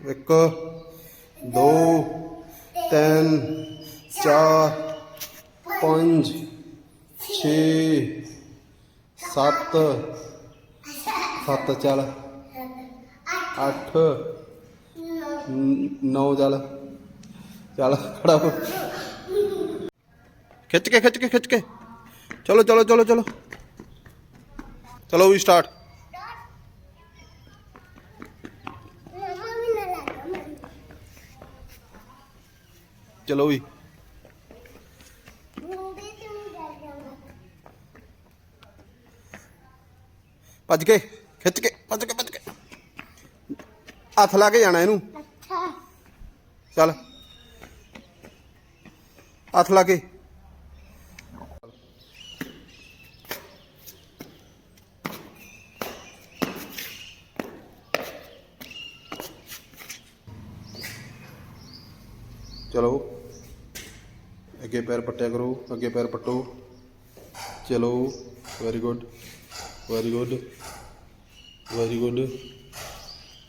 ਇੱਕ ਦੋ ਤਿੰਨ ਚਾਰ ਪੰਜ ਛੇ ਸੱਤ ਸੱਤ ਚੱਲ ਅੱਠ ਨ- ਨੌ ਚੱਲ ਚੱਲ ਖੜਾ ਹੋ ਖਿੱਚ ਕੇ ਖਿੱਚ ਕੇ ਖਿੱਚ ਕੇ ਚਲੋ ਚਲੋ ਚਲੋ ਚਲੋ ਚਲੋ ਵੀ ਸਟਾਰਟ ਚਲੋ ਵੀ। ਭੱਜ ਕੇ ਖਿੱਚ ਕੇ ਭੱਜ ਕੇ ਭੱਜ ਕੇ। ਹੱਥ ਲਾ ਕੇ ਜਾਣਾ ਇਹਨੂੰ। ਚੱਲ। ਹੱਥ ਲਾ ਕੇ। ਚਲੋ। ਅੱਗੇ ਪੈਰ ਪੱਟਿਆ ਕਰੋ ਅੱਗੇ ਪੈਰ ਪੱਟੋ ਚਲੋ very good very good very good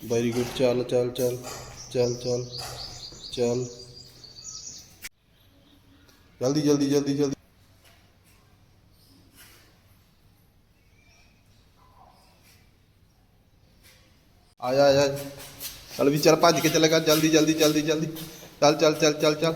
very good ਚੱਲ ਚੱਲ ਚੱਲ ਚੱਲ ਚੱਲ ਚੱਲ ਜਲਦੀ ਜਲਦੀ ਜਲਦੀ ਜਲਦੀ ਆਇਆ ਆਇਆ ਚੱਲ ਵੀ ਚੱਲ ਭੱਜ ਕੇ ਚੱਲੇਗਾ ਜਲਦੀ ਜਲਦੀ ਜਲਦੀ ਜਲਦੀ ਚੱਲ ਚੱਲ ਚੱਲ ਚੱਲ ਚੱਲ